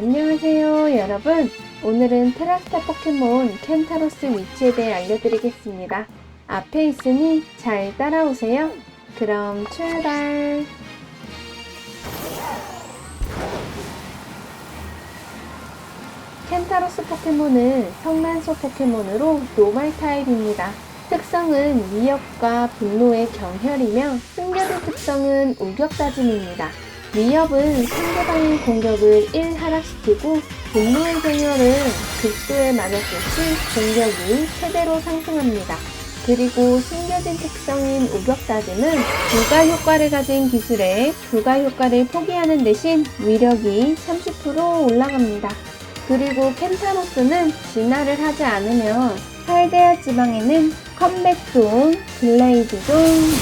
안녕하세요 여러분. 오늘은 테라스타 포켓몬 켄타로스 위치에 대해 알려드리겠습니다. 앞에 있으니 잘 따라오세요. 그럼 출발! 켄타로스 포켓몬은 성난소 포켓몬으로 노말 타입입니다. 특성은 위협과 분노의 경혈이며 숨겨진 특성은 우격다짐입니다 위협은 상대방의 공격을 1 하락시키고 분노의 극도에 맞았을 시 공격이 최대로 상승합니다. 그리고 숨겨진 특성인 우격다짐은 불가 효과를 가진 기술에 불가 효과를 포기하는 대신 위력이 30% 올라갑니다. 그리고 켄타로스는 진화를 하지 않으며 팔데아 지방에는 컴백존, 블레이드존,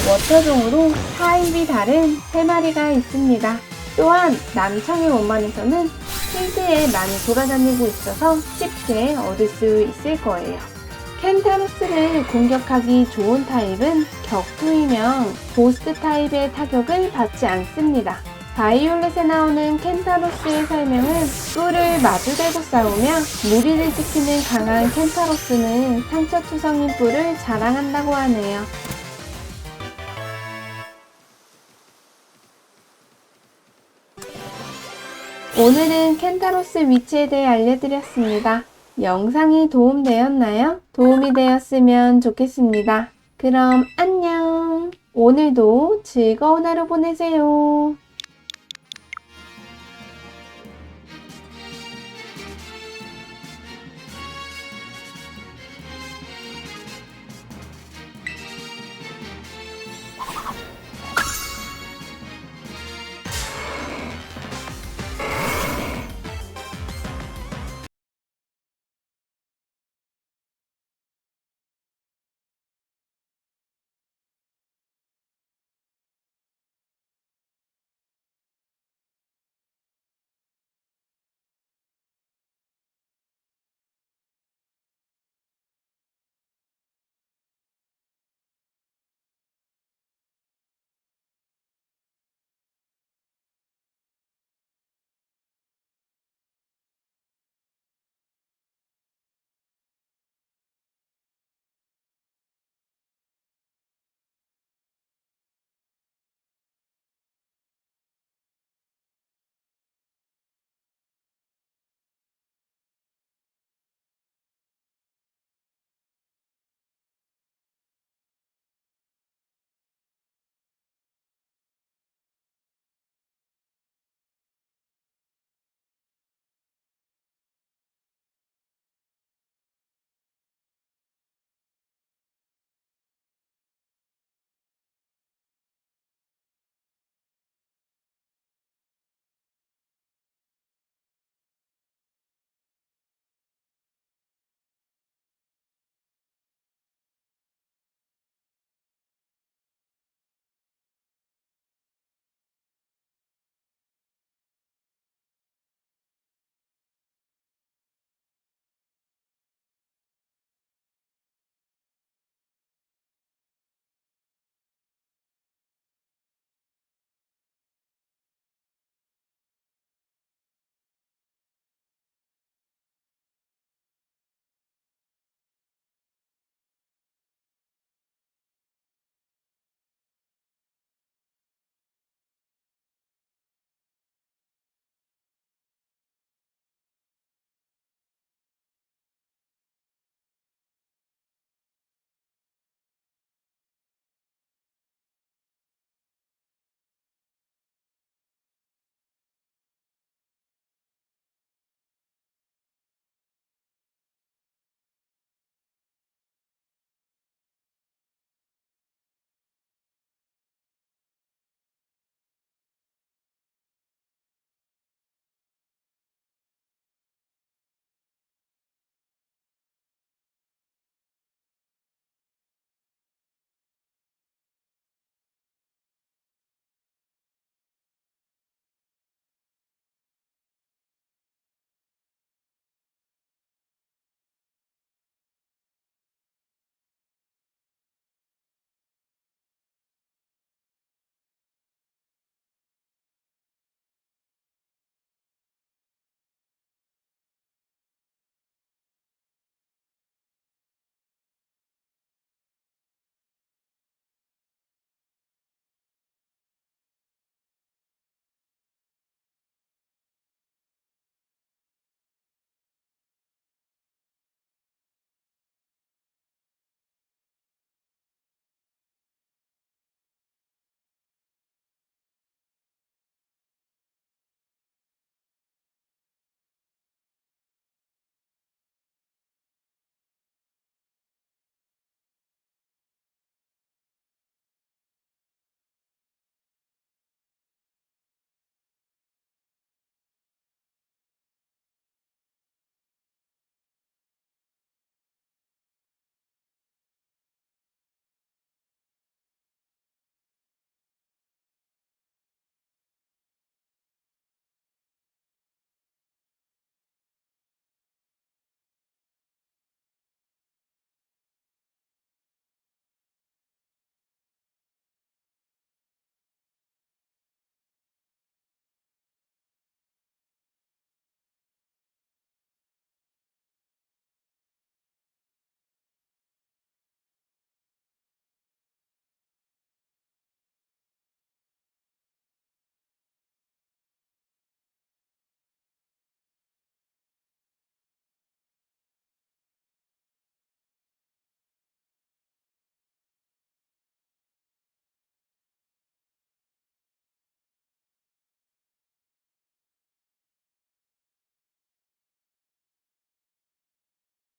워터존으로 타입이 다른 3마리가 있습니다. 또한 남창의 원만에서는 필드에 많이 돌아다니고 있어서 쉽게 얻을 수 있을 거예요. 켄타로스를 공격하기 좋은 타입은 격투이며 보스트 타입의 타격을 받지 않습니다. 바이올렛에 나오는 켄타로스의 설명은 뿔을 마주대고 싸우며 무리를 지키는 강한 켄타로스는 상처 투성인 뿔을 자랑한다고 하네요. 오늘은 켄타로스 위치에 대해 알려드렸습니다. 영상이 도움되었나요? 도움이 되었으면 좋겠습니다. 그럼 안녕! 오늘도 즐거운 하루 보내세요.